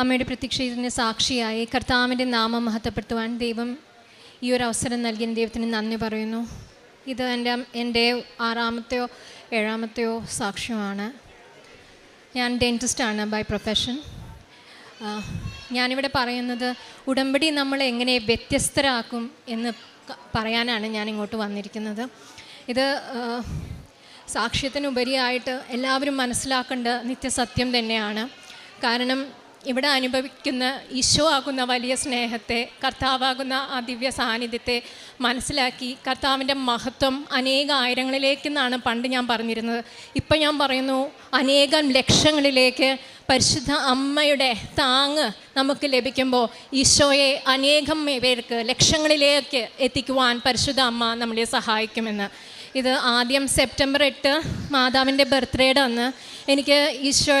അമ്മയുടെ പ്രത്യക്ഷത്തിന് സാക്ഷിയായി കർത്താവിന്റെ നാമം മഹത്വപ്പെടുത്തുവാൻ ദൈവം ഈ ഒരു അവസരം നൽകിയ ദൈവത്തിന് നന്ദി പറയുന്നു. ഇത് എന്റെ എന്റെ ആറാമത്തെയോ ഏഴാമത്തെയോ സാക്ഷ്യമാണ്. ഞാൻ ഡെന്റിസ്റ്റാണ് ബൈ പ്രൊഫഷൻ ഞാനിവിടെ പറയുന്നത് ഉടമ്പടി നമ്മൾ എങ്ങനെ വ്യത്യസ്തരാക്കും എന്ന് പറയാനാണ് ഞാൻ ഇങ്ങോട്ട് വന്നിരിക്കുന്നത്. ഇത് സാക്ഷ്യത്തിനുപരിയായിട്ട് എല്ലാവരും മനസ്സിലാക്കേണ്ട നിത്യസത്യം തന്നെയാണ്. കാരണം ഇവിടെ അനുഭവിക്കുന്ന ഈശോ ആകുന്ന വലിയ സ്നേഹത്തെ കർത്താവാകുന്ന ആ ദിവ്യ സാന്നിധ്യത്തെ മനസ്സിലാക്കി കർത്താവിന്റെ മഹത്വം അനേക ആയിരങ്ങളിലേക്ക് എന്നാണ് പണ്ട് ഞാൻ പറഞ്ഞിരുന്നത്. ഇപ്പം ഞാൻ പറയുന്നു അനേകം ലക്ഷങ്ങളിലേക്ക് പരിശുദ്ധ അമ്മയുടെ താങ്ങ് നമുക്ക് ലഭിക്കുമ്പോൾ ഈശോയെ അനേകം പേർക്ക് ലക്ഷങ്ങളിലേക്ക് എത്തിക്കുവാൻ പരിശുദ്ധ അമ്മ നമ്മളെ സഹായിക്കുമെന്ന്. ഇത് ആദ്യം സെപ്റ്റംബർ എട്ട് മാതാവിന്റെ ബർത്ത്ഡേയുടെ അന്ന് എനിക്ക് ഈശോ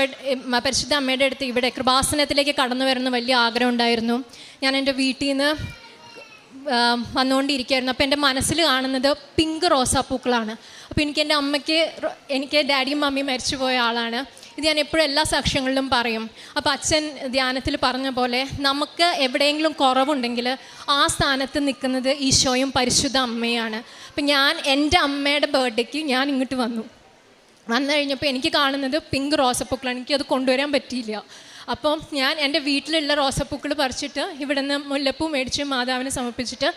പരിശുദ്ധ അമ്മയുടെ അടുത്ത് ഇവിടെ കൃപാസനത്തിലേക്ക് കടന്നു വരുന്ന വലിയ ആഗ്രഹം ഉണ്ടായിരുന്നു. ഞാൻ എന്റെ വീട്ടിൽ നിന്ന് വന്നുകൊണ്ടിരിക്കുകയായിരുന്നു. അപ്പോൾ എന്റെ മനസ്സിൽ കാണുന്നത് പിങ്ക് റോസാപ്പൂക്കളാണ്. അപ്പോൾ എനിക്ക് എന്റെ അമ്മയ്ക്ക് എനിക്ക് ഡാഡിയും മമ്മിയും മരിച്ചു പോയ ആളാണ്. ഇത് ഞാൻ എപ്പോഴും എല്ലാ സാക്ഷ്യങ്ങളിലും പറയും. അപ്പോൾ അച്ഛൻ ധ്യാനത്തിൽ പറഞ്ഞ പോലെ നമുക്ക് എവിടെയെങ്കിലും കുറവുണ്ടെങ്കിൽ ആ സ്ഥാനത്ത് നിൽക്കുന്നത് ഈശോയും പരിശുദ്ധ അമ്മയാണ്. അപ്പം ഞാൻ എന്റെ അമ്മയുടെ ബർത്ത്ഡേക്ക് ഞാൻ ഇങ്ങോട്ട് വന്നു. വന്നു കഴിഞ്ഞപ്പോൾ എനിക്ക് കാണുന്നത് പിങ്ക് റോസപ്പൂക്കളാണ്. അത് കൊണ്ടുവരാൻ പറ്റിയില്ല. അപ്പം ഞാൻ എന്റെ വീട്ടിലുള്ള റോസപ്പൂക്കൾ പറിച്ചിട്ട് ഇവിടെ നിന്ന് മുല്ലപ്പൂ മേടിച്ച് മാതാവിന് സമർപ്പിച്ചിട്ട്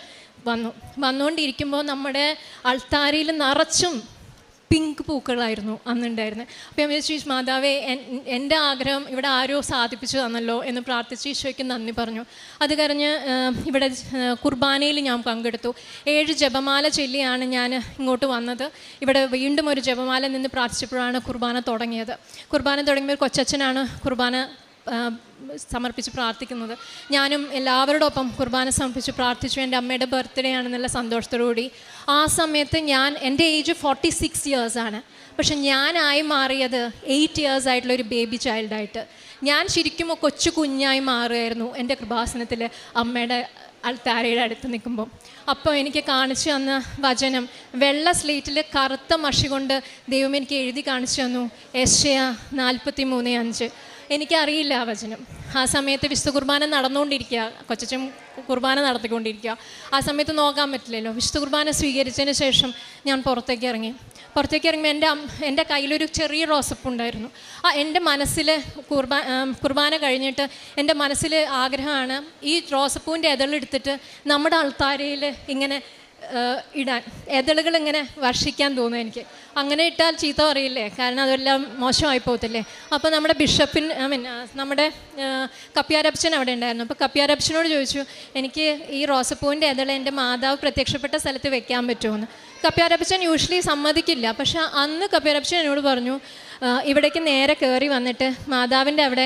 വന്നു. വന്നുകൊണ്ടിരിക്കുമ്പോൾ നമ്മുടെ അൾത്താരയിൽ നിറച്ചും പിങ്ക് പൂക്കളായിരുന്നു അന്നുണ്ടായിരുന്നത്. അപ്പോൾ ഞാൻ വിചാരിച്ചു മാതാവേ എന്റെ ആഗ്രഹം ഇവിടെ ആരോ സാധിപ്പിച്ചു തന്നല്ലോ എന്ന് പ്രാർത്ഥിച്ച് ഈശോയ്ക്ക് നന്ദി പറഞ്ഞു. അത് കഴിഞ്ഞ് ഇവിടെ കുർബാനയിൽ ഞാൻ പങ്കെടുത്തു. ഏഴ് ജപമാല ചൊല്ലിയാണ് ഞാൻ ഇങ്ങോട്ട് വന്നത്. ഇവിടെ വീണ്ടും ഒരു ജപമാല നിന്ന് പ്രാർത്ഥിച്ചപ്പോഴാണ് കുർബാന തുടങ്ങിയത്. കുർബാന തുടങ്ങിയപ്പോൾ കൊച്ചച്ഛനാണ് കുർബാന സമർപ്പിച്ച് പ്രാർത്ഥിക്കുന്നത്. ഞാനും എല്ലാവരോടൊപ്പം കുർബാന സമർപ്പിച്ച് പ്രാർത്ഥിച്ചു. എന്റെ അമ്മയുടെ ബർത്ത്ഡേ ആണെന്നുള്ള സന്തോഷത്തോടുകൂടി. ആ സമയത്ത് ഞാൻ എന്റെ ഏജ് ഫോർട്ടി സിക്സ് ഇയേഴ്സാണ് പക്ഷെ ഞാനായി മാറിയത് എയ്റ്റ് ഇയേഴ്സ് ആയിട്ടുള്ള ഒരു ബേബി ചൈൽഡായിട്ട് ഞാൻ ശരിക്കും കൊച്ചു കുഞ്ഞായി മാറുമായിരുന്നു എന്റെ കൃപാസനത്തിൽ അമ്മയുടെ അൾത്താരയുടെ അടുത്ത് നിൽക്കുമ്പോൾ അപ്പോൾ എനിക്ക് കാണിച്ചു തന്ന വചനം വെള്ള സ്ലേറ്റിൽ കറുത്ത മഷി കൊണ്ട് ദൈവം എനിക്ക് എഴുതി കാണിച്ചു തന്നു. എസ് നാൽപ്പത്തി മൂന്ന് അഞ്ച്. എനിക്കറിയില്ല ആ വചനം. ആ സമയത്ത് വിശുദ്ധ കുർബാന നടന്നുകൊണ്ടിരിക്കുക. കൊച്ചച്ചൻ കുർബാന നടത്തിക്കൊണ്ടിരിക്കുക. ആ സമയത്ത് നോക്കാൻ പറ്റില്ലല്ലോ. വിശുദ്ധ കുർബാന സ്വീകരിച്ചതിന് ശേഷം ഞാൻ പുറത്തേക്ക് ഇറങ്ങി. പുറത്തേക്ക് ഇറങ്ങുമ്പോൾ എന്റെ എന്റെ കയ്യിലൊരു ചെറിയ റോസപ്പ് ഉണ്ടായിരുന്നു. ആ എന്റെ മനസ്സിൽ കുർബാ കുർബാന കഴിഞ്ഞിട്ട് എന്റെ മനസ്സിൽ ആഗ്രഹമാണ് ഈ റോസപ്പൂവിന്റെ ഇതളെടുത്തിട്ട് നമ്മുടെ ആൾത്താരയിൽ ഇങ്ങനെ ഇടാൻ. എതളുകൾ ഇങ്ങനെ വർഷിക്കാൻ തോന്നും എനിക്ക്. അങ്ങനെ ഇട്ടാൽ ചീത്ത പറയില്ലേ? കാരണം അതെല്ലാം മോശമായി പോകത്തില്ലേ? അപ്പോൾ നമ്മുടെ ബിഷപ്പിൻ ഐ മീൻ നമ്മുടെ കപ്പ്യാരപ്ഷൻ അവിടെ ഉണ്ടായിരുന്നു. അപ്പോൾ കപ്പ്യാരപ്ഷനോട് ചോദിച്ചു എനിക്ക് ഈ റോസപ്പൂവിന്റെ എതള എന്റെ മാതാവ് പ്രത്യക്ഷപ്പെട്ട സ്ഥലത്ത് വെക്കാൻ പറ്റുമെന്ന്? കപ്പ്യാരപ്ഷൻ യൂഷ്വലി സമ്മതിക്കില്ല. പക്ഷേ അന്ന് കപ്പ്യാരപ്ഷൻ എന്നോട് പറഞ്ഞു ഇവിടേക്ക് നേരെ കയറി വന്നിട്ട് മാതാവിന്റെ അവിടെ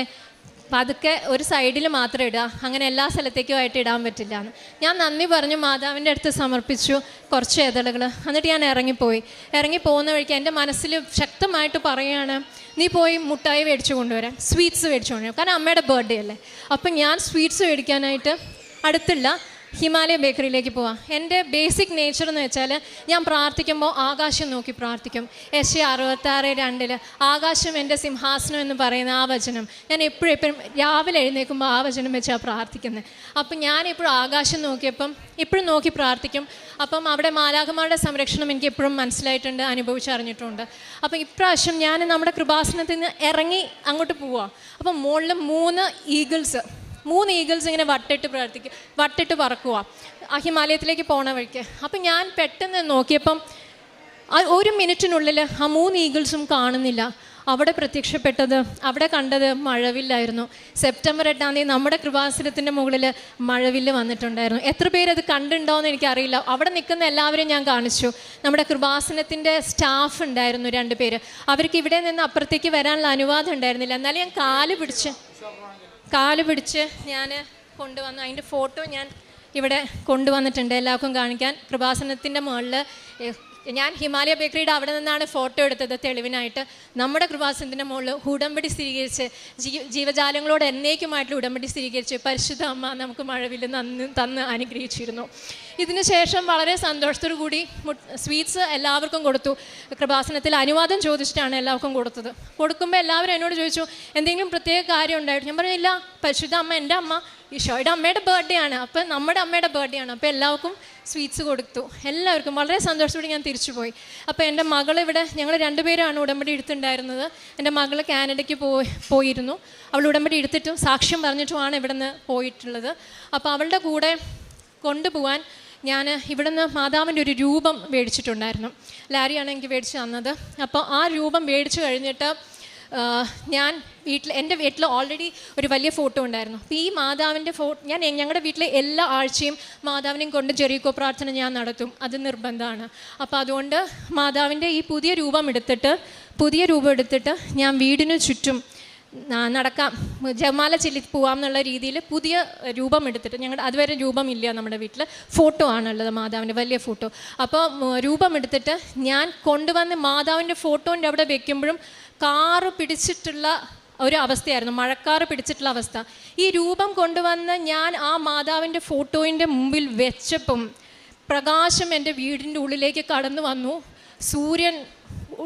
പതുക്കെ ഒരു സൈഡിൽ മാത്രം ഇടുക. അങ്ങനെ എല്ലാ സ്ഥലത്തേക്കും ആയിട്ട് ഇടാൻ പറ്റില്ല എന്ന്. ഞാൻ നന്ദി പറഞ്ഞു മാതാവിന്റെ അടുത്ത് സമർപ്പിച്ചു കുറച്ച് ഇതളുകൾ. എന്നിട്ട് ഞാൻ ഇറങ്ങിപ്പോയി. ഇറങ്ങി പോകുന്ന വഴിക്ക് എന്റെ മനസ്സിൽ ശക്തമായിട്ട് പറയുകയാണ് നീ പോയി മുട്ടായി മേടിച്ചു കൊണ്ടുവരാം സ്വീറ്റ്സ് മേടിച്ചു കൊണ്ടുവരാം കാരണം അമ്മയുടെ ബർത്ത്ഡേ അല്ലേ? അപ്പം ഞാൻ സ്വീറ്റ്സ് മേടിക്കാനായിട്ട് അടുത്തുള്ള ഹിമാലയ ബേക്കറിയിലേക്ക് പോവാം. എന്റെ ബേസിക് നേച്ചർ എന്ന് വെച്ചാൽ ഞാൻ പ്രാർത്ഥിക്കുമ്പോൾ ആകാശം നോക്കി പ്രാർത്ഥിക്കും. എസ് എ അറുപത്താറ് രണ്ടിൽ ആകാശം എന്റെ സിംഹാസനം എന്ന് പറയുന്ന ആ വചനം. ഞാൻ എപ്പോഴും എപ്പോഴും രാവിലെ എഴുന്നേൽക്കുമ്പോൾ ആ വചനം വെച്ചാണ് പ്രാർത്ഥിക്കുന്നത് അപ്പം ഞാൻ എപ്പോഴും ആകാശം നോക്കിയപ്പം എപ്പോഴും നോക്കി പ്രാർത്ഥിക്കും. അപ്പം അവിടെ മാലാഖമാരുടെ സംരക്ഷണം എനിക്ക് എപ്പോഴും മനസ്സിലായിട്ടുണ്ട് അനുഭവിച്ചറിഞ്ഞിട്ടുണ്ട്. അപ്പം ഇപ്രാവശ്യം ഞാൻ നമ്മുടെ കൃപാസനത്തിൽ നിന്ന് ഇറങ്ങി അങ്ങോട്ട് പോവാം. അപ്പം മുകളിൽ മൂന്ന് ഈഗിൾസ് മൂന്ന് ഈഗിൾസ് ഇങ്ങനെ വട്ടിട്ട് പ്രവർത്തിക്കുക വട്ടിട്ട് പറക്കുക ആ ഹിമാലയത്തിലേക്ക് പോണ വഴിക്ക്. അപ്പം ഞാൻ പെട്ടെന്ന് നോക്കിയപ്പം ഒരു മിനിറ്റിനുള്ളിൽ ആ മൂന്ന് ഈഗിൾസും കാണുന്നില്ല. അവിടെ പ്രത്യക്ഷപ്പെട്ടത് അവിടെ കണ്ടത് മഴവില്ലായിരുന്നു. സെപ്റ്റംബർ എട്ടാം തീയതി നമ്മുടെ കൃപാസനത്തിന്റെ മുകളിൽ മഴവില്ല് വന്നിട്ടുണ്ടായിരുന്നു. എത്ര പേര് അത് കണ്ടുണ്ടോ എന്ന് എനിക്കറിയില്ല. അവിടെ നിൽക്കുന്ന എല്ലാവരെയും ഞാൻ കാണിച്ചു. നമ്മുടെ കൃപാസനത്തിന്റെ സ്റ്റാഫ് ഉണ്ടായിരുന്നു രണ്ട് പേര്. അവർക്ക് ഇവിടെ നിന്ന് അപ്പുറത്തേക്ക് വരാനുള്ള അനുവാദം ഉണ്ടായിരുന്നില്ല. എന്നാലും ഞാൻ കാൽ പിടിച്ച് കാൽ പിടിച്ച് ഞാൻ കൊണ്ടുവന്നു അതിന്റെ ഫോട്ടോ ഞാൻ ഇവിടെ കൊണ്ടുവന്നിട്ടുണ്ട് എല്ലാവർക്കും കാണിക്കാൻ. കൃപാസനത്തിന്റെ മുകളിൽ ഞാൻ ഹിമാലയ ബേക്കറിയുടെ അവിടെ നിന്നാണ് ഫോട്ടോ എടുത്തത് തെളിവിനായിട്ട്. നമ്മുടെ കൃപാസനത്തിന്റെ മുകളിൽ ഉടമ്പടി സ്ഥിരീകരിച്ച് ജീവജാലങ്ങളോട് എന്നേക്കുമായിട്ടുള്ള ഉടമ്പടി സ്ഥിരീകരിച്ച് പരിശുദ്ധ അമ്മ നമുക്ക് മഴവിൽ നന്ന് തന്ന് അനുഗ്രഹിച്ചിരുന്നു. ഇതിന് ശേഷം വളരെ സന്തോഷത്തോടു കൂടി സ്വീറ്റ്സ് എല്ലാവർക്കും കൊടുത്തു. കൃപാസനത്തിൽ അനുവാദം ചോദിച്ചിട്ടാണ് എല്ലാവർക്കും കൊടുത്തത്. കൊടുക്കുമ്പോൾ എല്ലാവരും എന്നോട് ചോദിച്ചു എന്തെങ്കിലും പ്രത്യേക കാര്യം ഉണ്ടായിട്ട്? ഞാൻ പറഞ്ഞില്ല പരിശുദ്ധ അമ്മ എന്റെ അമ്മ ഈശോയുടെ അമ്മയുടെ ബർത്ത്ഡേ ആണ്. അപ്പം നമ്മുടെ അമ്മയുടെ ബർത്ത്ഡേ ആണ്. അപ്പോൾ എല്ലാവർക്കും സ്വീറ്റ്സ് കൊടുത്തു. എല്ലാവർക്കും വളരെ സന്തോഷത്തോടെ ഞാൻ തിരിച്ചു പോയി. അപ്പോൾ എന്റെ മകൾ ഇവിടെ ഞങ്ങൾ രണ്ടുപേരാണ് ഉടമ്പടി എടുത്തിട്ടുണ്ടായിരുന്നത് എന്റെ മകൾ കാനഡയ്ക്ക് പോയി പോയിരുന്നു. അവൾ ഉടമ്പടി എടുത്തിട്ടും സാക്ഷ്യം പറഞ്ഞിട്ടുമാണ് ഇവിടെ നിന്ന് പോയിട്ടുള്ളത്. അപ്പോൾ അവളുടെ കൂടെ കൊണ്ടുപോകാൻ ഞാൻ ഇവിടുന്ന് മാതാവിന്റെ ഒരു രൂപം മേടിച്ചിട്ടുണ്ടായിരുന്നു. ലാരിയാണ് എനിക്ക് മേടിച്ച് തന്നത്. അപ്പോൾ ആ രൂപം മേടിച്ചു കഴിഞ്ഞിട്ട് ഞാൻ വീട്ടിൽ എന്റെ വീട്ടിൽ ഓൾറെഡി ഒരു വലിയ ഫോട്ടോ ഉണ്ടായിരുന്നു. അപ്പോൾ ഈ മാതാവിന്റെ ഫോട്ടോ ഞാൻ ഞങ്ങളുടെ വീട്ടിലെ എല്ലാ ആഴ്ചയും മാതാവിനെയും കൊണ്ട് ജെറീക്കോ പ്രാർത്ഥന ഞാൻ നടത്തും. അത് നിർബന്ധമാണ്. അപ്പോൾ അതുകൊണ്ട് മാതാവിന്റെ ഈ പുതിയ രൂപം എടുത്തിട്ട് പുതിയ രൂപം എടുത്തിട്ട് ഞാൻ വീടിനു ചുറ്റും നടക്കാം. ജമാല ചെല്ലി പോവാം എന്നുള്ള രീതിയിൽ പുതിയ രൂപം എടുത്തിട്ട് ഞങ്ങളുടെ അതുവരെ രൂപമില്ല നമ്മുടെ വീട്ടിൽ ഫോട്ടോ ആണുള്ളത് മാതാവിന്റെ വലിയ ഫോട്ടോ. അപ്പോൾ രൂപം എടുത്തിട്ട് ഞാൻ കൊണ്ടുവന്ന് മാതാവിന്റെ ഫോട്ടോന്റെ അവിടെ വെക്കുമ്പോഴും കാറ് പിടിച്ചിട്ടുള്ള ഒരു അവസ്ഥയായിരുന്നു. മഴക്കാറ് പിടിച്ചിട്ടുള്ള അവസ്ഥ. ഈ രൂപം കൊണ്ടുവന്ന് ഞാൻ ആ മാതാവിന്റെ ഫോട്ടോയിന്റെ മുമ്പിൽ വെച്ചപ്പം പ്രകാശം എന്റെ വീടിന്റെ ഉള്ളിലേക്ക് കടന്നു വന്നു. സൂര്യൻ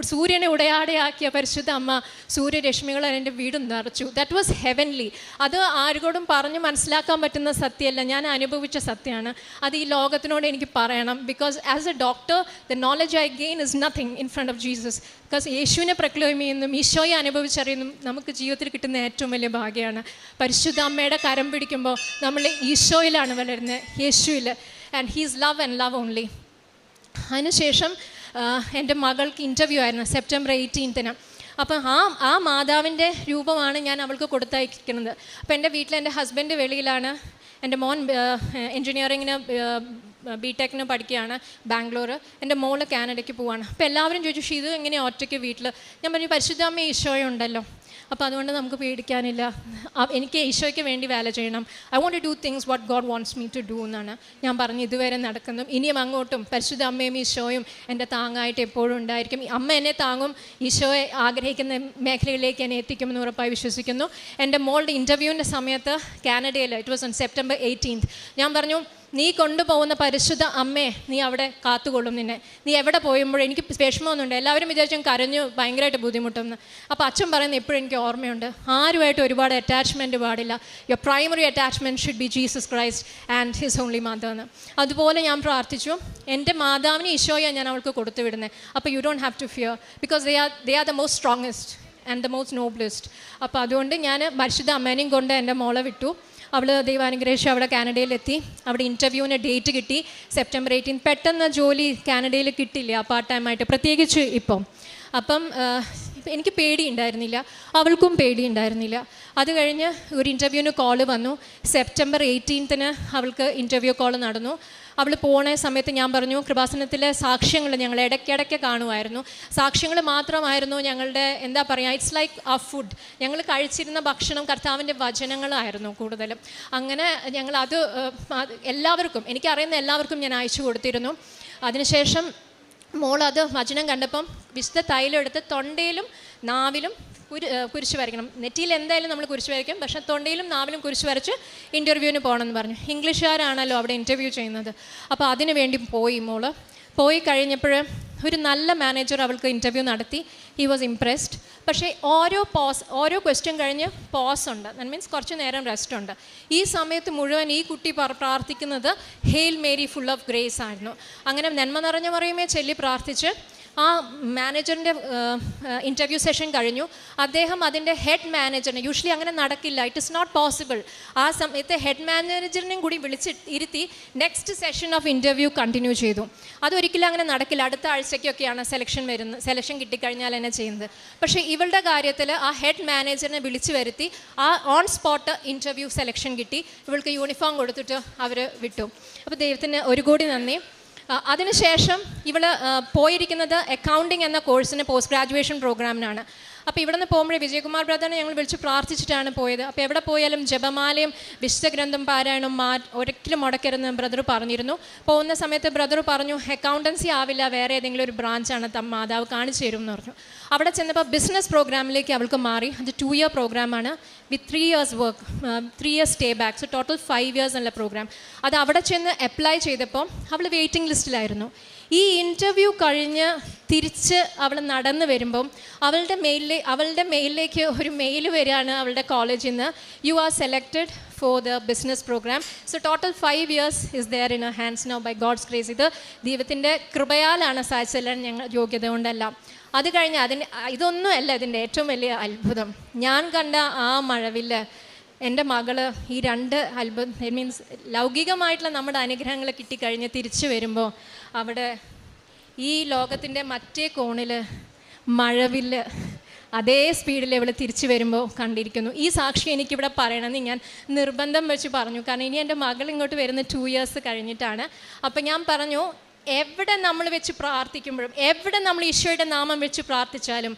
സൂര്യനെ ഉടയാടയാക്കിയ പരിശുദ്ധ അമ്മ സൂര്യരശ്മികൾ എന്റെ വീട് നിറച്ചു. ദാറ്റ് വാസ് ഹെവൻലി അത് ആരോടും പറഞ്ഞ് മനസ്സിലാക്കാൻ പറ്റുന്ന സത്യമല്ല. ഞാൻ അനുഭവിച്ച സത്യമാണ്. അത് ഈ ലോകത്തിനോട് എനിക്ക് പറയണം. Because as a doctor the knowledge I gain is nothing in front of Jesus because യേശുവിനെ പ്രക്ലോം ഈശോയെ അനുഭവിച്ചറിയുന്നതും നമുക്ക് ജീവിതത്തിൽ കിട്ടുന്ന ഏറ്റവും വലിയ ഭാഗ്യമാണ്. പരിശുദ്ധ അമ്മയുടെ കരം പിടിക്കുമ്പോൾ നമ്മൾ ഈശോയിലാണ് വളരുന്നത്. യേശുവിൽ. And his love and love only അതിനുശേഷം എന്റെ മകൾക്ക് ഇന്റർവ്യൂ ആയിരുന്നു സെപ്റ്റംബർ എയ്റ്റീൻത്തിന് അപ്പം ആ ആ മാതാവിന്റെ രൂപമാണ് ഞാൻ അവൾക്ക് കൊടുത്തയക്കുന്നത്. അപ്പം എന്റെ വീട്ടിൽ എന്റെ ഹസ്ബൻഡ് വെളിയിലാണ്. എന്റെ മോൻ എൻജിനീയറിങ്ങിന് ബി ടെക്കിന് പഠിക്കുകയാണ് ബാംഗ്ലൂർ എന്റെ മോൾ കാനഡയ്ക്ക് പോവാണ്. അപ്പോൾ എല്ലാവരും ചോദിച്ചു "ഷീ, ഇത് എങ്ങനെയാണ് ഒറ്റയ്ക്ക് വീട്ടിൽ ഞാൻ പറഞ്ഞു പരിശുദ്ധാമ്മ ഈശോയും ഉണ്ടല്ലോ അപ്പോൾ അതുകൊണ്ട് നമുക്ക് പേടിക്കാനില്ല. എനിക്ക് ഈശോയ്ക്ക് വേണ്ടി വേല ചെയ്യണം. I want to do things what God wants me to do എന്നാണ് ഞാൻ പറഞ്ഞു ഇതുവരെ നടക്കുന്നു ഇനിയും അങ്ങോട്ടും പരിശുദ്ധ അമ്മയും ഈശോയും എന്റെ താങ്ങായിട്ട് എപ്പോഴും ഉണ്ടായിരിക്കും. അമ്മ എന്നെ താങ്ങും ഈശോയെ ആഗ്രഹിക്കുന്ന മേഖലയിലേക്ക് എന്നെ എത്തിക്കുമെന്ന് ഉറപ്പായി വിശ്വസിക്കുന്നു. എന്റെ മോളുടെ ഇന്റർവ്യൂവിന്റെ സമയത്ത് കാനഡയിൽ it was on September eighteenth ഞാൻ പറഞ്ഞു നീ കൊണ്ടുപോകുന്ന പരിശുദ്ധ അമ്മേ നീ അവിടെ കാത്തുകൊള്ളും നിന്നെ. നീ എവിടെ പോയുമ്പോഴും എനിക്ക് വിഷമമൊന്നുണ്ട്. എല്ലാവരും വിചാരിച്ചു കരഞ്ഞു ഭയങ്കരമായിട്ട് ബുദ്ധിമുട്ടുന്നു. അപ്പോൾ അച്ഛൻ പറയുന്നത് എപ്പോഴും എനിക്ക് ഓർമ്മയുണ്ട്. ആരുമായിട്ട് ഒരുപാട് അറ്റാച്ച്മെന്റ് പാടില്ല. Your primary attachment should be Jesus Christ and his only mother എന്ന്. അതുപോലെ ഞാൻ പ്രാർത്ഥിച്ചു എന്റെ മാതാവിന് ഈശോയെ ഞാൻ അവൾക്ക് കൊടുത്തു വിടുന്നത് അപ്പോൾ you don't have to fear because they are they are the most strongest and the most noblest അപ്പോൾ അതുകൊണ്ട് ഞാൻ പരിശുദ്ധ അമ്മേനെയും കൊണ്ട് എന്റെ മോളെ വിട്ടു. അവൾ ദൈവാനുഗ്രഹിച്ച് അവിടെ കാനഡയിലെത്തി. അവിടെ ഇന്റർവ്യൂവിന് ഡേറ്റ് കിട്ടി. സെപ്റ്റംബർ എയ്റ്റീൻ പെട്ടെന്ന് ജോലി കാനഡയിൽ കിട്ടില്ല. പാർട്ട് ടൈമായിട്ട് പ്രത്യേകിച്ച് ഇപ്പം. അപ്പം ആ, പേടി ഉണ്ടായിരുന്നില്ല അവൾക്കും പേടിയുണ്ടായിരുന്നില്ല. അത് കഴിഞ്ഞ് ഒരു ഇന്റർവ്യൂവിന് കോൾ വന്നു. സെപ്റ്റംബർ എയ്റ്റീൻത്തിന് അവൾക്ക് ഇന്റർവ്യൂ കോൾ നടന്നു. അവൾ പോണ സമയത്ത് ഞാൻ പറഞ്ഞു കൃപാസനത്തിലെ സാക്ഷ്യങ്ങൾ ഞങ്ങൾ ഇടയ്ക്കിടയ്ക്ക് കാണുമായിരുന്നു. സാക്ഷ്യങ്ങൾ മാത്രമായിരുന്നു ഞങ്ങളുടെ എന്താ പറയുക ഇറ്റ്സ് ലൈക്ക് ആ ഫുഡ് ഞങ്ങൾ കഴിച്ചിരുന്ന ഭക്ഷണം കർത്താവിന്റെ വചനങ്ങളായിരുന്നു കൂടുതലും. അങ്ങനെ ഞങ്ങൾ അത് എല്ലാവർക്കും എനിക്കറിയുന്ന എല്ലാവർക്കും ഞാൻ അയച്ചു കൊടുത്തിരുന്നു. അതിനുശേഷം മോൾ അത് വചനം കണ്ടപ്പം വിശുദ്ധ തൈലം എടുത്ത് തൊണ്ടയിലും നാവിലും കുരു കുരിശ് വരയ്ക്കണം. നെറ്റിയിൽ എന്തായാലും നമ്മൾ കുരിശ് വരയ്ക്കും. പക്ഷെ തൊണ്ടയിലും നാവിലും കുരിശ് വരച്ച് ഇന്റർവ്യൂവിന് പോകണമെന്ന് പറഞ്ഞു. ഇംഗ്ലീഷുകാരാണല്ലോ അവിടെ ഇന്റർവ്യൂ ചെയ്യുന്നത്. അപ്പോൾ അതിനു വേണ്ടി പോയി മോൾ. പോയി കഴിഞ്ഞപ്പോൾ ഒരു നല്ല മാനേജർ അവൾക്ക് ഇന്റർവ്യൂ നടത്തി. ഹി വാസ് ഇംപ്രസ്ഡ് പക്ഷേ ഓരോ പോസ് ഓരോ ക്വസ്റ്റ്യൻ കഴിഞ്ഞ് പോസ് ഉണ്ട്. ദാറ്റ് മീൻസ് കുറച്ച് നേരം റെസ്റ്റ് ഉണ്ട്. ഈ സമയത്ത് മുഴുവൻ ഈ കുട്ടി പ്രാർത്ഥിക്കുന്നത് Hail Mary full of grace ആയിരുന്നു. അങ്ങനെ നന്മ നിറഞ്ഞ മറിയുമേ ചൊല്ലി പ്രാർത്ഥിച്ച് ആ മാനേജറിന്റെ ഇന്റർവ്യൂ സെഷൻ കഴിഞ്ഞു. അദ്ദേഹം അതിന്റെ ഹെഡ് മാനേജറിനെ യൂഷ്വലി അങ്ങനെ നടക്കില്ല. ഇറ്റ് ഇസ് നോട്ട് പോസിബിൾ ആ സമയത്ത് ഹെഡ് മാനേജറിനെയും കൂടി വിളിച്ച് ഇരുത്തി next session of interview continue ചെയ്തു. അതൊരിക്കലും അങ്ങനെ നടക്കില്ല. അടുത്ത ആഴ്ചയ്ക്കൊക്കെയാണ് സെലക്ഷൻ വരുന്നത് സെലക്ഷൻ കിട്ടിക്കഴിഞ്ഞാൽ തന്നെ ചെയ്യുന്നത്. പക്ഷേ ഇവളുടെ കാര്യത്തിൽ ആ ഹെഡ് മാനേജറിനെ വിളിച്ചു വരുത്തി ആ ഓൺ സ്പോട്ട് ഇന്റർവ്യൂ സെലക്ഷൻ കിട്ടി. ഇവൾക്ക് യൂണിഫോം കൊടുത്തിട്ട് അവർ വിട്ടു. അപ്പോൾ ദൈവത്തിന് ഒരു കോടി നന്ദി. അതിനുശേഷം ഇവൾ പോയിരിക്കുന്നത് അക്കൗണ്ടിങ് എന്ന കോഴ്സിന് പോസ്റ്റ് ഗ്രാജുവേഷൻ പ്രോഗ്രാമിനാണ് അപ്പോൾ ഇവിടെ നിന്ന് പോകുമ്പോഴേ വിജയകുമാർ ബ്രദറിനെ ഞങ്ങൾ വിളിച്ച് പ്രാർത്ഥിച്ചിട്ടാണ് പോയത്. അപ്പോൾ എവിടെ പോയാലും ജപമാലയും വിശുദ്ധ ഗ്രന്ഥം പാരായണം മാ ഒരിക്കലും മുടക്കരുതെന്ന് ബ്രദർ പറഞ്ഞിരുന്നു. പോകുന്ന സമയത്ത് ബ്രദർ പറഞ്ഞു അക്കൗണ്ടൻസി ആവില്ല വേറെ ഏതെങ്കിലും ഒരു ബ്രാഞ്ചാണ് തം മാതാവ് കാണിച്ചു തരും എന്ന് പറഞ്ഞു. അവിടെ ചെന്നപ്പോൾ ബിസിനസ് പ്രോഗ്രാമിലേക്ക് അവൾക്ക് മാറി. അത് ടു ഇയർ പ്രോഗ്രാമാണ് with three years work three years stay back so total five years എന്നുള്ള പ്രോഗ്രാം അത് അവിടെ ചെന്ന് അപ്ലൈ ചെയ്തപ്പോൾ അവൾ വെയിറ്റിംഗ് ലിസ്റ്റിലായിരുന്നു ഈ ഇന്റർവ്യൂ കഴിഞ്ഞ് തിരിച്ച് അവൾ നടന്നു വരുമ്പം അവളുടെ മെയിലിലെ അവളുടെ മെയിലിലേക്ക് ഒരു മെയിൽ വരികയാണ് അവളുടെ കോളേജിൽ നിന്ന് you are selected for the business program so total five years is there in hands no by God's grace ഇത് ദൈവത്തിന്റെ കൃപയാലാണ് സാധിച്ചെല്ലാം ഞങ്ങൾ യോഗ്യത കൊണ്ടല്ല. അത് കഴിഞ്ഞ് അതിന് ഇതൊന്നുമല്ല ഇതിന്റെ ഏറ്റവും വലിയ അത്ഭുതം. ഞാൻ കണ്ട ആ മഴവില്ല് എന്റെ മകൾ ഈ രണ്ട് അത്ഭുതം മീൻസ് ലൗകികമായിട്ടുള്ള നമ്മുടെ അനുഗ്രഹങ്ങൾ കിട്ടിക്കഴിഞ്ഞ് തിരിച്ചു വരുമ്പോൾ അവിടെ ഈ ലോകത്തിന്റെ മറ്റേ കോണിൽ മഴവില്ല് അതേ സ്പീഡിൽ ഇവൾ തിരിച്ചു വരുമ്പോൾ കണ്ടിരിക്കുന്നു. ഈ സാക്ഷി എനിക്കിവിടെ പറയണമെന്ന് ഞാൻ നിർബന്ധം വെച്ച് പറഞ്ഞു. കാരണം ഇനി എന്റെ മകൾ ഇങ്ങോട്ട് വരുന്ന ടു ഇയേഴ്സ് കഴിഞ്ഞിട്ടാണ്. അപ്പം ഞാൻ പറഞ്ഞു എവിടെ നമ്മൾ വെച്ച് പ്രാർത്ഥിക്കുമ്പോഴും എവിടെ നമ്മൾ ഈശോയുടെ നാമം വെച്ച് പ്രാർത്ഥിച്ചാലും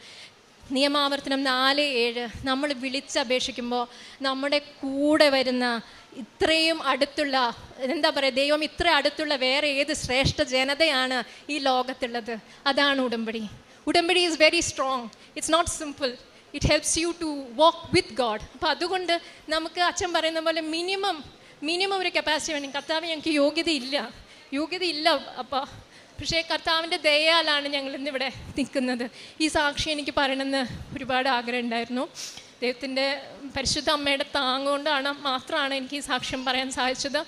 നിയമാവർത്തനം നാല് ഏഴ് നമ്മൾ വിളിച്ചപേക്ഷിക്കുമ്പോൾ നമ്മുടെ കൂടെ വരുന്ന ഇത്രയും അടുത്തുള്ള എന്താ പറയുക ദൈവം ഇത്ര അടുത്തുള്ള വേറെ ഏത് ശ്രേഷ്ഠ ജനതയാണ് ഈ ലോകത്തുള്ളത്? അതാണ് ഉടമ്പടി. ഉടമ്പടി is very strong it's not simple it helps you to walk with God അപ്പോൾ അതുകൊണ്ട് നമുക്ക് അച്ഛൻ പറയുന്ന പോലെ മിനിമം മിനിമം ഒരു കപ്പാസിറ്റി വേണം. കർത്താവ് ഞങ്ങൾക്ക് യോഗ്യതയില്ല. യോഗ്യതയില്ല അപ്പോൾ പക്ഷേ കർത്താവിന്റെ ദയാലാണ് ഞങ്ങൾ ഇന്നിവിടെ നിൽക്കുന്നത്. ഈ സാക്ഷി എനിക്ക് പറയണമെന്ന് ഒരുപാട് ആഗ്രഹം ഉണ്ടായിരുന്നു ദൈവത്തിന്റെ പരിശുദ്ധ അമ്മയുടെ താങ്ങുകൊണ്ടാണ് മാത്രമാണ് എനിക്ക് ഈ സാക്ഷ്യം പറയാൻ സാധിച്ചത്.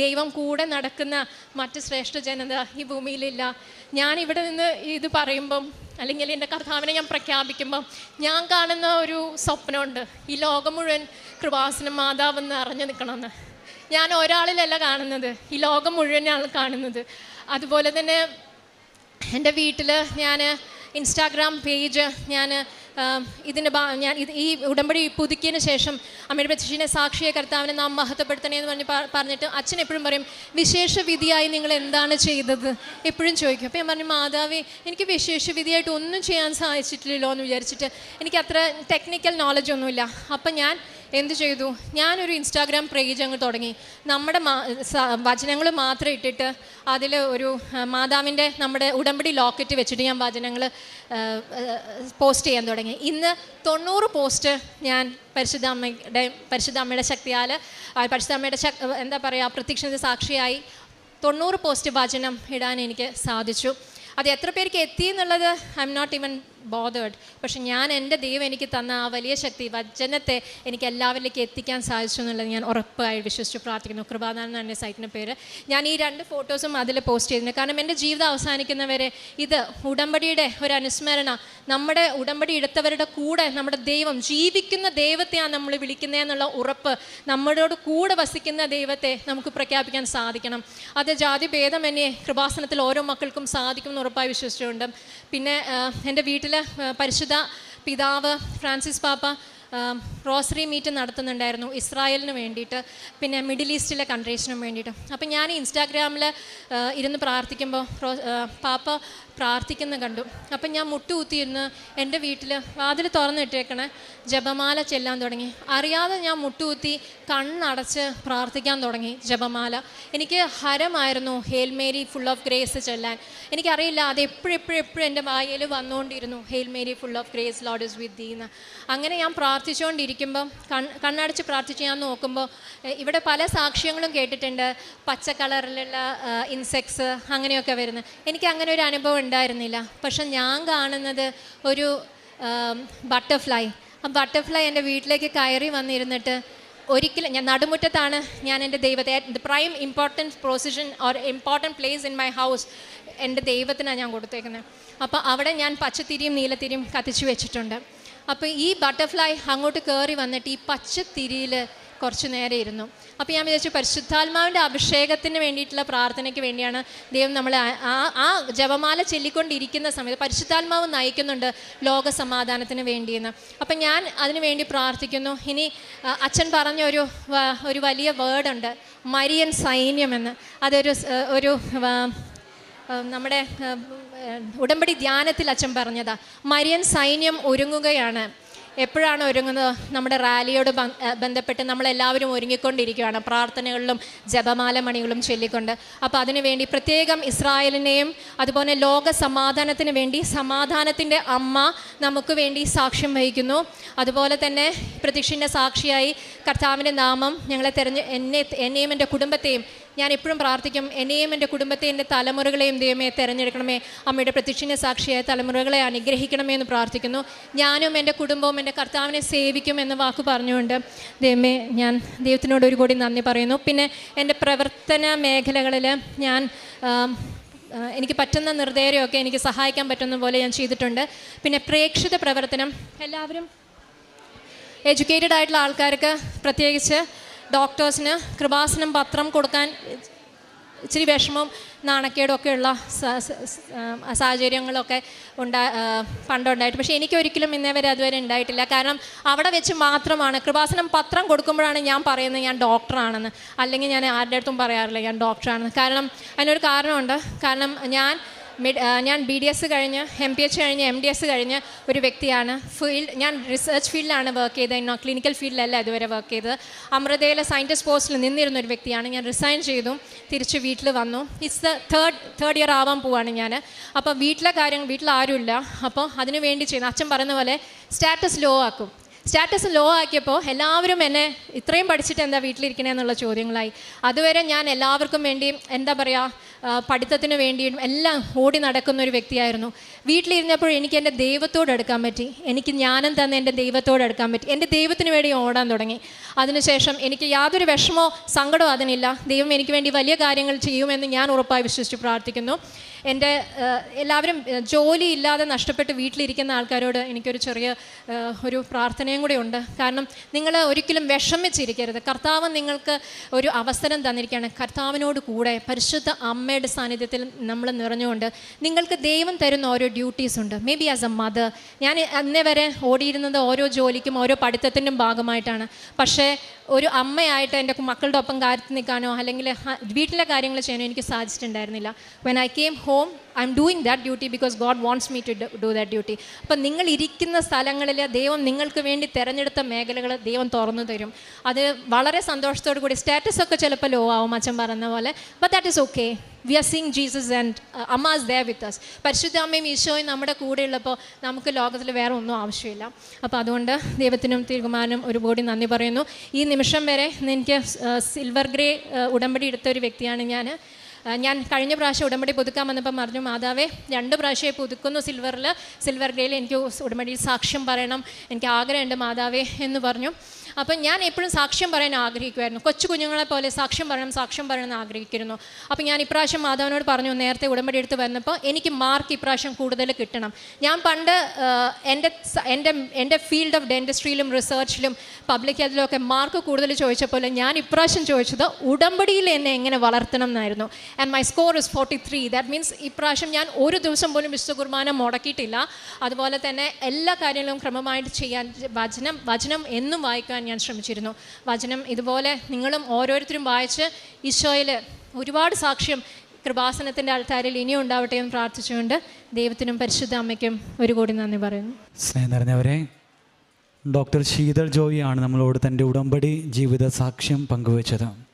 ദൈവം കൂടെ നടക്കുന്ന മറ്റ് ശ്രേഷ്ഠ ജനത ഈ ഭൂമിയിലില്ല. ഞാൻ ഇവിടെ നിന്ന് ഇത് പറയുമ്പം അല്ലെങ്കിൽ എന്റെ കർത്താവിനെ ഞാൻ പ്രഖ്യാപിക്കുമ്പം ഞാൻ കാണുന്ന ഒരു സ്വപ്നമുണ്ട്. ഈ ലോകം മുഴുവൻ കൃപാസനം മാതാവെന്ന് അറിഞ്ഞു നിൽക്കണമെന്ന്. ഞാൻ ഒരാളിലല്ല കാണുന്നത്. ഈ ലോകം മുഴുവനാണ് കാണുന്നത്. അതുപോലെ തന്നെ എന്റെ വീട്ടിൽ ഞാൻ ഇൻസ്റ്റാഗ്രാം പേജ് ഞാൻ ഇതിന്റെ ഞാൻ ഇത് ഈ ഉടമ്പടി പുതുക്കിയതിന് ശേഷം അമ്മയുടെ പ്രത്യക്ഷനെ സാക്ഷിയെ കർത്താവിനെ നാം മഹത്വപ്പെടുത്തണേ എന്ന് പറഞ്ഞ് പറഞ്ഞിട്ട് അച്ഛൻ എപ്പോഴും പറയും വിശേഷ വിധിയായി നിങ്ങൾ എന്താണ് ചെയ്തത്? എപ്പോഴും ചോദിക്കും. അപ്പോൾ ഞാൻ പറഞ്ഞു മാതാവി എനിക്ക് വിശേഷ വിധിയായിട്ട് ഒന്നും ചെയ്യാൻ സാധിച്ചിട്ടില്ലല്ലോ എന്ന് വിചാരിച്ചിട്ട് എനിക്ക് അത്ര ടെക്നിക്കൽ നോളജ് ഒന്നുമില്ല. അപ്പം ഞാൻ എന്ത് ചെയ്തു? ഞാനൊരു ഇൻസ്റ്റാഗ്രാം പേജ് അങ്ങ് തുടങ്ങി. നമ്മുടെ വചനങ്ങൾ മാത്രം ഇട്ടിട്ട് അതിൽ ഒരു മാതാവിന്റെ നമ്മുടെ ഉടമ്പടി ലോക്കറ്റ് വെച്ചിട്ട് ഞാൻ വചനങ്ങൾ പോസ്റ്റ് ചെയ്യാൻ തുടങ്ങി. ഇന്ന് തൊണ്ണൂറ് പോസ്റ്റ് ഞാൻ പരിശുദ്ധ അമ്മയുടെ പരിശുദ്ധ അമ്മയുടെ ശക്തിയാൽ പരിശുദ്ധ അമ്മയുടെ എന്താ പറയുക പ്രത്യക്ഷ സാക്ഷിയായി തൊണ്ണൂറ് പോസ്റ്റ് വചനം ഇടാൻ എനിക്ക് സാധിച്ചു. അത് എത്ര പേർക്ക് എത്തി എന്നുള്ളത് I am not even bothered പക്ഷെ ഞാൻ എന്റെ ദൈവം എനിക്ക് തന്ന ആ വലിയ ശക്തി വചനത്തെ എനിക്ക് എല്ലാവരിലേക്ക് എത്തിക്കാൻ സാധിച്ചു എന്നുള്ളത് ഞാൻ ഉറപ്പായി വിശ്വസിച്ച് പ്രാർത്ഥിക്കുന്നു. കൃപാദാനം എന്റെ സൈറ്റിന്റെ പേര്. ഞാൻ ഈ രണ്ട് ഫോട്ടോസും അതിൽ പോസ്റ്റ് ചെയ്തിട്ടുണ്ട്. കാരണം എന്റെ ജീവിതം അവസാനിക്കുന്നവരെ ഇത് ഉടമ്പടിയുടെ ഒരു അനുസ്മരണ. നമ്മുടെ ഉടമ്പടി എടുത്തവരുടെ കൂടെ നമ്മുടെ ദൈവം ജീവിക്കുന്ന ദൈവത്തെയാണ് നമ്മൾ വിളിക്കുന്നതെന്നുള്ള ഉറപ്പ് നമ്മളോട് കൂടെ വസിക്കുന്ന ദൈവത്തെ നമുക്ക് പ്രഖ്യാപിക്കാൻ സാധിക്കണം. അത് ജാതി ഭേദം എന്നെ കൃപാസനത്തിൽ ഓരോ മക്കൾക്കും സാധിക്കും എന്ന് ഉറപ്പായി വിശ്വസിച്ചുകൊണ്ട്. പിന്നെ എന്റെ വീട്ടിൽ പരിശുദ്ധ പിതാവ് ഫ്രാൻസിസ് പാപ്പ റോസറി മീറ്റ് നടത്തുന്നുണ്ടായിരുന്നു ഇസ്രായേലിന് വേണ്ടിയിട്ട് പിന്നെ മിഡിൽ ഈസ്റ്റിലെ കൺട്രീസിനും വേണ്ടിയിട്ട്. അപ്പം ഞാൻ ഇൻസ്റ്റാഗ്രാമിൽ ഇരുന്ന് പ്രാർത്ഥിക്കുമ്പോൾ പാപ്പ പ്രാർത്ഥിക്കുന്ന കണ്ടു. അപ്പം ഞാൻ മുട്ടുകുത്തിയിരുന്ന് എന്റെ വീട്ടിൽ വാതിൽ തുറന്നിട്ടേക്കണേ ജപമാല ചെല്ലാൻ തുടങ്ങി. അറിയാതെ ഞാൻ മുട്ടുകുത്തി കണ്ണടച്ച് പ്രാർത്ഥിക്കാൻ തുടങ്ങി ജപമാല. എനിക്ക് ഹരമായിരുന്നു Hail Mary full of grace ചെല്ലാൻ. എനിക്കറിയില്ല അത് എപ്പോഴെപ്പോഴെപ്പോഴും എപ്പോഴും എപ്പോഴും എന്റെ വായയിൽ വന്നുകൊണ്ടിരുന്നു Hail Mary full of grace Lord is with ദീന്ന് അങ്ങനെ ഞാൻ പ്രാർത്ഥിച്ചുകൊണ്ടിരിക്കുമ്പം കൺ കണ്ണടച്ച് പ്രാർത്ഥിച്ച് ഞാൻ നോക്കുമ്പോൾ ഇവിടെ പല സാക്ഷ്യങ്ങളും കേട്ടിട്ടുണ്ട്. പച്ച കളറിലുള്ള ഇൻസെക്ട്സ് അങ്ങനെയൊക്കെ വരുന്നത് എനിക്ക് അങ്ങനെ ഒരു അനുഭവം ഉണ്ടായിരുന്നില്ല. പക്ഷെ ഞാൻ കാണുന്നത് ഒരു ബട്ടർഫ്ലൈ ആ ബട്ടർഫ്ലൈ എന്റെ വീട്ടിലേക്ക് കയറി വന്നിരുന്നിട്ട് ഒരിക്കലും ഞാൻ നടുമുറ്റത്താണ് ഞാൻ എന്റെ ദൈവത്തെ the prime importance procession or important place in my house എന്റെ ദൈവത്തിനാണ് ഞാൻ കൊടുത്തേക്കുന്നത്. അപ്പോൾ അവിടെ ഞാൻ പച്ചത്തിരിയും നീലത്തിരിയും കത്തിച്ചു വെച്ചിട്ടുണ്ട്. അപ്പോൾ ഈ ബട്ടർഫ്ലൈ അങ്ങോട്ട് കയറി വന്നിട്ട് ഈ പച്ചത്തിരിയിൽ കുറച്ച് നേരം ഇരുന്നു. അപ്പോൾ ഞാൻ വിചാരിച്ചു പരിശുദ്ധാത്മാവിന്റെ അഭിഷേകത്തിന് വേണ്ടിയിട്ടുള്ള പ്രാർത്ഥനയ്ക്ക് വേണ്ടിയാണ് ദൈവം നമ്മളെ ആ- ആ ജപമാല ചൊല്ലിക്കൊണ്ടിരിക്കുന്ന സമയത്ത് പരിശുദ്ധാത്മാവ് നയിക്കുന്നുണ്ട് ലോക സമാധാനത്തിന് വേണ്ടിയെന്ന്. അപ്പം ഞാൻ അതിനു വേണ്ടി പ്രാർത്ഥിക്കുന്നു. ഇനി അച്ഛൻ പറഞ്ഞ ഒരു ഒരു വലിയ വേർഡുണ്ട് മരിയൻ സൈന്യമെന്ന്. അതൊരു ഒരു നമ്മുടെ ഉടമ്പടി ധ്യാനത്തിൽ അച്ഛൻ പറഞ്ഞതാ മരിയൻ സൈന്യം ഒരുങ്ങുകയാണ്. എപ്പോഴാണ് ഒരുങ്ങുന്നത്? നമ്മുടെ റാലിയോട് ബന്ധപ്പെട്ട് നമ്മളെല്ലാവരും ഒരുങ്ങിക്കൊണ്ടിരിക്കുകയാണ്. പ്രാർത്ഥനകളിലും ജപമാല മണികളും ചൊല്ലിക്കൊണ്ട്. അപ്പോൾ അതിനുവേണ്ടി പ്രത്യേകം ഇസ്രായേലിനെയും അതുപോലെ ലോക സമാധാനത്തിന് വേണ്ടി സമാധാനത്തിന്റെ അമ്മ നമുക്ക് വേണ്ടി സാക്ഷ്യം വഹിക്കുന്നു. അതുപോലെ തന്നെ പ്രതീക്ഷിന്റെ സാക്ഷിയായി കർത്താവിന്റെ നാമം ഞങ്ങളെ തെരഞ്ഞ് എന്നെ എന്നെയും എന്റെ കുടുംബത്തെയും ഞാൻ എപ്പോഴും പ്രാർത്ഥിക്കും എന്നെയും എന്റെ കുടുംബത്തെ എന്റെ തലമുറകളെയും ദൈവമേ തിരഞ്ഞെടുക്കണമേ. അമ്മയുടെ പ്രത്യക്ഷനെ സാക്ഷിയായ തലമുറകളെ അനുഗ്രഹിക്കണമേ എന്ന് പ്രാർത്ഥിക്കുന്നു. ഞാനും എന്റെ കുടുംബവും എന്റെ കർത്താവിനെ സേവിക്കും എന്ന് വാക്ക് പറഞ്ഞുകൊണ്ട് ദൈവമേ ഞാൻ ദൈവത്തിനോട് ഒരു കൂടി നന്ദി പറയുന്നു. പിന്നെ എന്റെ പ്രവർത്തന മേഖലകളിൽ ഞാൻ എനിക്ക് പറ്റുന്ന നിർദ്ദേശമൊക്കെ എനിക്ക് സഹായിക്കാൻ പറ്റുന്ന പോലെ ഞാൻ ചെയ്തിട്ടുണ്ട്. പിന്നെ പ്രേക്ഷിത പ്രവർത്തനം. എല്ലാവരും എഡ്യൂക്കേറ്റഡ് ആയിട്ടുള്ള ആൾക്കാർക്ക് പ്രത്യേകിച്ച് ഡോക്ടേഴ്സിന് കൃപാസനം പത്രം കൊടുക്കാൻ ഇച്ചിരി വിഷമം നാണക്കേടൊക്കെ ഉള്ള സാഹചര്യങ്ങളൊക്കെ ഉണ്ടാ പണ്ടുണ്ടായിട്ട്. പക്ഷേ എനിക്കൊരിക്കലും ഇന്നേ വരെ അതുവരെ ഉണ്ടായിട്ടില്ല. കാരണം അവിടെ വെച്ച് മാത്രമാണ് കൃപാസനം പത്രം കൊടുക്കുമ്പോഴാണ് ഞാൻ പറയുന്നത് ഞാൻ ഡോക്ടറാണെന്ന്. അല്ലെങ്കിൽ ഞാൻ ആരുടെ അടുത്തും പറയാറില്ല ഞാൻ ഡോക്ടറാണെന്ന്. കാരണം അതിനൊരു കാരണമുണ്ട്. കാരണം ഞാൻ ഞാൻ ബി ഡി എസ് കഴിഞ്ഞ് എം പി എച്ച് കഴിഞ്ഞ് എം ഡി എസ് കഴിഞ്ഞ് ഒരു വ്യക്തിയാണ്. ഫീൽഡ് ഞാൻ റിസർച്ച് ഫീൽഡിലാണ് വർക്ക് ചെയ്തത്. ക്ലിനിക്കൽ ഫീൽഡിലല്ല ഇതുവരെ വർക്ക് ചെയ്തത്. അമൃതയിലെ സയന്റിസ്റ്റ് പോസ്റ്റിൽ നിന്നിരുന്ന ഒരു വ്യക്തിയാണ്. ഞാൻ റിസൈൻ ചെയ്തു. തിരിച്ച് വീട്ടിൽ വന്നു. It's the third third year ആവാൻ പോവാണ് ഞാൻ അപ്പോൾ വീട്ടിലെ കാര്യങ്ങൾ വീട്ടിൽ ആരുമില്ല. അപ്പോൾ അതിനു വേണ്ടി ചെയ്യുന്നു അച്ഛൻ പറയുന്ന പോലെ സ്റ്റാറ്റസ് ലോ ആക്കും. സ്റ്റാറ്റസ് ലോ ആക്കിയപ്പോൾ എല്ലാവരും എന്നെ ഇത്രയും പഠിച്ചിട്ട് എന്താ വീട്ടിലിരിക്കണേ എന്നുള്ള ചോദ്യങ്ങളായി. അതുവരെ ഞാൻ എല്ലാവർക്കും വേണ്ടി എന്താ പറയുക പഠിത്തത്തിന് വേണ്ടിയും എല്ലാം ഓടി നടക്കുന്ന ഒരു വ്യക്തിയായിരുന്നു. വീട്ടിലിരുന്നപ്പോൾ എനിക്ക് എന്റെ ദൈവത്തോട് എടുക്കാൻ പറ്റി. എനിക്ക് ജ്ഞാനം തന്നെ എന്റെ ദൈവത്തോട് എടുക്കാൻ പറ്റി. എന്റെ ദൈവത്തിന് വേണ്ടി ഓടാൻ തുടങ്ങി. അതിനുശേഷം എനിക്ക് യാതൊരു വിഷമോ സങ്കടമോ അതിനില്ല. ദൈവം എനിക്ക് വേണ്ടി വലിയ കാര്യങ്ങൾ ചെയ്യുമെന്ന് ഞാൻ ഉറപ്പായി വിശ്വസിച്ച് പ്രാർത്ഥിക്കുന്നു. എന്റെ എല്ലാവരും ജോലി ഇല്ലാതെ നഷ്ടപ്പെട്ട് വീട്ടിലിരിക്കുന്ന ആൾക്കാരോട് എനിക്കൊരു ചെറിയ ഒരു പ്രാർത്ഥനയും കൂടെ ഉണ്ട്. കാരണം നിങ്ങൾ ഒരിക്കലും വിഷമിച്ചിരിക്കരുത്. കർത്താവ് നിങ്ങൾക്ക് ഒരു അവസരം തന്നിരിക്കുകയാണ്. കർത്താവിനോട് കൂടെ പരിശുദ്ധ അമ്മയുടെ സാന്നിധ്യത്തിൽ നമ്മൾ നിറഞ്ഞുകൊണ്ട് നിങ്ങൾക്ക് ദൈവം തരുന്ന ഓരോ ഡ്യൂട്ടീസ് ഉണ്ട്. May be as a mother ഞാൻ അന്നേ വരെ ഓടിയിരുന്നത് ഓരോ ജോലിക്കും ഓരോ പഠിത്തത്തിന്റെയും ഭാഗമായിട്ടാണ്. പക്ഷേ ഒരു അമ്മയായിട്ട് എന്റെ മക്കളുടെ ഒപ്പം കാര്യത്തിൽ നിൽക്കാനോ അല്ലെങ്കിൽ വീട്ടിലെ കാര്യങ്ങൾ ചെയ്യാനോ എനിക്ക് സാധിച്ചിട്ടുണ്ടായിരുന്നില്ല. When I came home I am doing that duty because God wants me to do that duty അപ്പം നിങ്ങൾ ഇരിക്കുന്ന സ്ഥലങ്ങളിൽ ദൈവം നിങ്ങൾക്ക് വേണ്ടി തിരഞ്ഞെടുത്ത മേഖലകൾ ദൈവം തുറന്നു തരും. അത് വളരെ സന്തോഷത്തോടു കൂടി സ്റ്റാറ്റസ് ഒക്കെ ചിലപ്പോൾ ലോ ആവും അച്ഛൻ പറഞ്ഞ പോലെ. But that is okay we are seeing Jesus and Amma's they with us പരിശുദ്ധ അമ്മയും ഈശോയും നമ്മുടെ കൂടെ ഉള്ളപ്പോൾ നമുക്ക് ലോകത്തിൽ വേറെ ഒന്നും ആവശ്യമില്ല. അപ്പോൾ അതുകൊണ്ട് ദൈവത്തിനും തീരുമാനം ഒരുപാട് നന്ദി പറയുന്നു. ഈ നിമിഷം വരെ എനിക്ക് സിൽവർ ഗ്രേ ഉടമ്പടി എടുത്ത ഒരു വ്യക്തിയാണ് ഞാൻ ഞാൻ കഴിഞ്ഞ പ്രാവശ്യം ഉടമ്പടി പുതുക്കാൻ വന്നപ്പോൾ പറഞ്ഞു മാതാവേ രണ്ട് പ്രാവശ്യമേ പുതുക്കുന്നു സിൽവറിൽ സിൽവർ ഗ്രേയിൽ എനിക്ക് ഉടമ്പടിയിൽ സാക്ഷ്യം പറയണം. എനിക്ക് ആഗ്രഹമുണ്ട് മാതാവേ എന്ന് പറഞ്ഞു. അപ്പം ഞാൻ എപ്പോഴും സാക്ഷ്യം പറയാൻ ആഗ്രഹിക്കുമായിരുന്നു കൊച്ചു കുഞ്ഞുങ്ങളെ പോലെ സാക്ഷ്യം പറയണം സാക്ഷ്യം പറയണം എന്ന് ആഗ്രഹിക്കുന്നു. അപ്പം ഞാൻ ഇപ്രാവശ്യം മാധവനോട് പറഞ്ഞു നേരത്തെ ഉടമ്പടി എടുത്ത് വന്നപ്പോൾ എനിക്ക് മാർക്ക് ഇപ്രാവശ്യം കൂടുതൽ കിട്ടണം. ഞാൻ പണ്ട് എന്റെ എന്റെ എന്റെ ഫീൽഡ് ഓഫ് ഡെന്റിസ്ട്രിയിലും റിസർച്ചിലും പബ്ലിക് ഹെൽത്തിലും ഒക്കെ മാർക്ക് കൂടുതൽ ചോദിച്ചപ്പോൾ ഞാൻ ഇപ്രാവശ്യം ചോദിച്ചത് ഉടമ്പടിയിൽ എന്നെ എങ്ങനെ വളർത്തണം എന്നായിരുന്നു. And my score is forty three that means ഇപ്രാവശ്യം ഞാൻ ഒരു ദിവസം പോലും വിശുദ്ധ കുർബാന മുടക്കിയിട്ടില്ല. അതുപോലെ തന്നെ എല്ലാ കാര്യങ്ങളും ക്രമമായിട്ട് ചെയ്യാൻ വചനം വചനം എന്നും വായിക്കാൻ ഞാൻ ശ്രമിച്ചിരുന്നു. വചനം ഇതുപോലെ നിങ്ങളും ഓരോരുത്തരും വായിച്ച് ഈശോയിൽ ഒരുപാട് സാക്ഷ്യം കൃപാസനത്തിന്റെ ആൾക്കാരിൽ ഇനിയും ഉണ്ടാവട്ടെ എന്ന് പ്രാർത്ഥിച്ചുകൊണ്ട് ദൈവത്തിനും പരിശുദ്ധ അമ്മയ്ക്കും ഒരു കോടി നന്ദി പറയുന്നു. സ്നേഹം ഡോക്ടർ ശീതൾ ജോയി ആണ് നമ്മളോട് തന്റെ ഉടമ്പടി ജീവിത സാക്ഷ്യം പങ്കുവച്ചത്.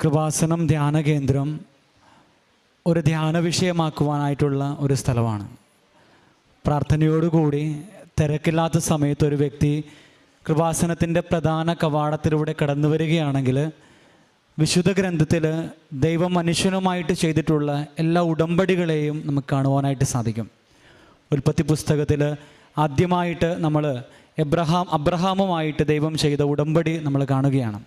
കൃപാസനം ധ്യാന കേന്ദ്രം ഒരു ധ്യാന വിഷയമാക്കുവാനായിട്ടുള്ള ഒരു സ്ഥലമാണ്. പ്രാർത്ഥനയോടുകൂടി തിരക്കില്ലാത്ത സമയത്ത് ഒരു വ്യക്തി കൃപാസനത്തിന്റെ പ്രധാന കവാടത്തിലൂടെ കടന്നു വരികയാണെങ്കിൽ വിശുദ്ധ ഗ്രന്ഥത്തിൽ ദൈവം മനുഷ്യനുമായിട്ട് ചെയ്തിട്ടുള്ള എല്ലാ ഉടമ്പടികളെയും നമുക്ക് കാണുവാനായിട്ട് സാധിക്കും. ഉൽപ്പത്തി പുസ്തകത്തിൽ ആദ്യമായിട്ട് നമ്മൾ എബ്രഹാം അബ്രഹാമുമായിട്ട് ദൈവം ചെയ്ത ഉടമ്പടി നമ്മൾ കാണുകയാണ്.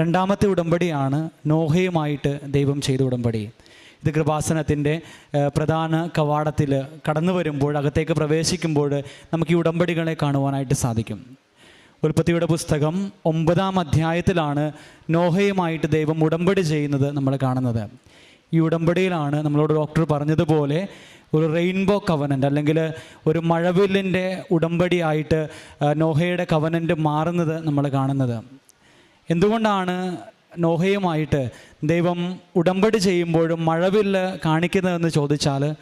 രണ്ടാമത്തെ ഉടമ്പടിയാണ് നോഹയുമായിട്ട് ദൈവം ചെയ്ത ഉടമ്പടി. ഇത് കൃപാസനത്തിന്റെ പ്രധാന കവാടത്തിൽ കടന്നു വരുമ്പോൾ അകത്തേക്ക് പ്രവേശിക്കുമ്പോൾ നമുക്ക് ഈ ഉടമ്പടികളെ കാണുവാനായിട്ട് സാധിക്കും. ഉൽപ്പത്തിയുടെ പുസ്തകം ഒമ്പതാം അധ്യായത്തിലാണ് നോഹയുമായിട്ട് ദൈവം ഉടമ്പടി ചെയ്യുന്നത് നമ്മൾ കാണുന്നത്. ഈ ഉടമ്പടിയിലാണ് നമ്മളോട് ഡോക്ടർ പറഞ്ഞതുപോലെ ഒരു റെയിൻബോ കവനന്റ് അല്ലെങ്കിൽ ഒരു മഴവില്ലിന്റെ ഉടമ്പടിയായിട്ട് നോഹയുടെ കവനന്റ് മാറുന്നത് നമ്മൾ കാണുന്നത്. എന്തുകൊണ്ടാണ് നോഹയുമായിട്ട് ദൈവം ഉടമ്പടി ചെയ്യുമ്പോഴും മഴവില്ല് കാണിക്കുന്നതെന്ന് ചോദിച്ചാൽ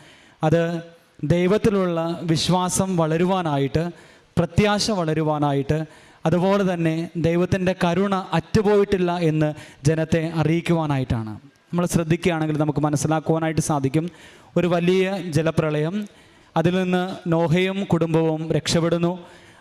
അത് ദൈവത്തിലുള്ള വിശ്വാസം വളരുവാനായിട്ട് പ്രത്യാശ വളരുവാനായിട്ട് അതുപോലെ തന്നെ ദൈവത്തിന്റെ കരുണ അറ്റുപോയിട്ടില്ല എന്ന് ജനത്തെ അറിയിക്കുവാനായിട്ടാണ്. നമ്മൾ ശ്രദ്ധിക്കുകയാണെങ്കിൽ നമുക്ക് മനസ്സിലാക്കുവാനായിട്ട് സാധിക്കും. ഒരു വലിയ ജലപ്രളയം അതിൽ നിന്ന് നോഹയും കുടുംബവും രക്ഷപ്പെടുന്നു.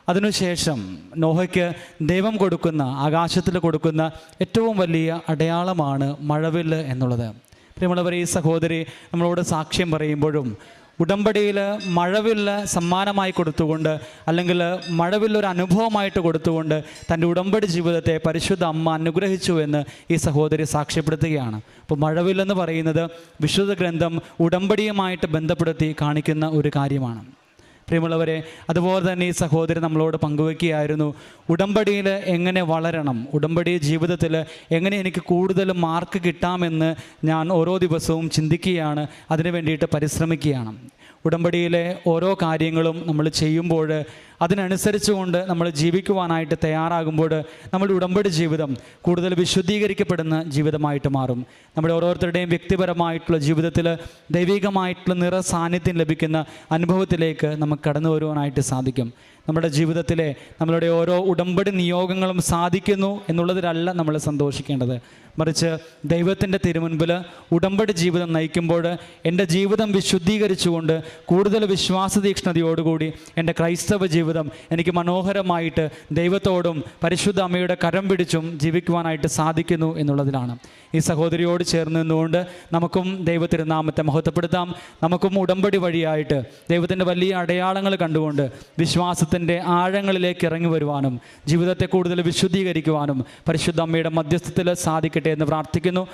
അതിനുശേഷം നോഹയ്ക്ക് ദൈവം കൊടുക്കുന്ന ആകാശത്തിൽ കൊടുക്കുന്ന ഏറ്റവും വലിയ അടയാളമാണ് മഴവില്ല് എന്നുള്ളത്. നമ്മളവർ ഈ സഹോദരി നമ്മളോട് സാക്ഷ്യം പറയുമ്പോഴും ഉടമ്പടിയിൽ മഴവില്ല് സമ്മാനമായി കൊടുത്തുകൊണ്ട് അല്ലെങ്കിൽ മഴവില്ലൊരു അനുഭവമായിട്ട് കൊടുത്തുകൊണ്ട് തന്റെ ഉടമ്പടി ജീവിതത്തെ പരിശുദ്ധ അമ്മ അനുഗ്രഹിച്ചു എന്ന് ഈ സഹോദരി സാക്ഷ്യപ്പെടുത്തുകയാണ്. അപ്പോൾ മഴവില്ലെന്ന് പറയുന്നത് വിശുദ്ധ ഗ്രന്ഥം ഉടമ്പടിയുമായിട്ട് ബന്ധപ്പെടുത്തി കാണിക്കുന്ന ഒരു കാര്യമാണ്. പ്രിയമുള്ളവരെ അതുപോലെ തന്നെ ഈ സഹോദരൻ നമ്മളോട് പങ്കുവെക്കുകയായിരുന്നു. ഉടമ്പടിയിൽ എങ്ങനെ വളരണം? ഉടമ്പടി ജീവിതത്തിൽ എങ്ങനെ എനിക്ക് കൂടുതൽ മാർക്ക് കിട്ടാമെന്ന് ഞാൻ ഓരോ ദിവസവും ചിന്തിക്കുകയാണ്. അതിനു വേണ്ടിയിട്ട് പരിശ്രമിക്കുകയാണ്. ഉടമ്പടിയിലെ ഓരോ കാര്യങ്ങളും നമ്മൾ ചെയ്യുമ്പോൾ അതിനനുസരിച്ചുകൊണ്ട് നമ്മൾ ജീവിക്കുവാനായിട്ട് തയ്യാറാകുമ്പോൾ നമ്മുടെ ഉടമ്പടി ജീവിതം കൂടുതൽ വിശുദ്ധീകരിക്കപ്പെടുന്ന ജീവിതമായിട്ട് മാറും. നമ്മുടെ ഓരോരുത്തരുടെയും വ്യക്തിപരമായിട്ടുള്ള ജീവിതത്തിൽ ദൈവികമായിട്ടുള്ള നിറ സാന്നിധ്യം ലഭിക്കുന്ന അനുഭവത്തിലേക്ക് നമുക്ക് കടന്നു വരുവാനായിട്ട് സാധിക്കും. നമ്മുടെ ജീവിതത്തിലെ നമ്മളുടെ ഓരോ ഉടമ്പടി നിയോഗങ്ങളും സാധിക്കുന്നു എന്നുള്ളതിലല്ല നമ്മൾ സന്തോഷിക്കേണ്ടത്. മറിച്ച് ദൈവത്തിന്റെ തിരുമുൻപിൽ ഉടമ്പടി ജീവിതം നയിക്കുമ്പോൾ എന്റെ ജീവിതം വിശുദ്ധീകരിച്ചുകൊണ്ട് കൂടുതൽ വിശ്വാസതീക്ഷ്ണതയോടുകൂടി എന്റെ ക്രൈസ്തവ ജീവിതം എനിക്ക് മനോഹരമായിട്ട് ദൈവത്തോടും പരിശുദ്ധ അമ്മയുടെ കരം പിടിച്ചും ജീവിക്കുവാനായിട്ട് സാധിക്കുന്നു എന്നുള്ളതിലാണ്. ഈ സഹോദരിയോട് ചേർന്ന് നിന്നുകൊണ്ട് നമുക്കും ദൈവത്തിരുനാമത്തെ മഹത്വപ്പെടുത്താം. നമുക്കും ഉടമ്പടി വഴിയായിട്ട് ദൈവത്തിന്റെ വലിയ അടയാളങ്ങൾ കണ്ടുകൊണ്ട് വിശ്വാസത്തിന്റെ ആഴങ്ങളിലേക്ക് ഇറങ്ങി വരുവാനും ജീവിതത്തെ കൂടുതൽ വിശുദ്ധീകരിക്കുവാനും പരിശുദ്ധ അമ്മയുടെ മധ്യസ്ഥത്തിൽ സാധിക്കട്ടെ എന്ന് പ്രാർത്ഥിക്കുന്നു.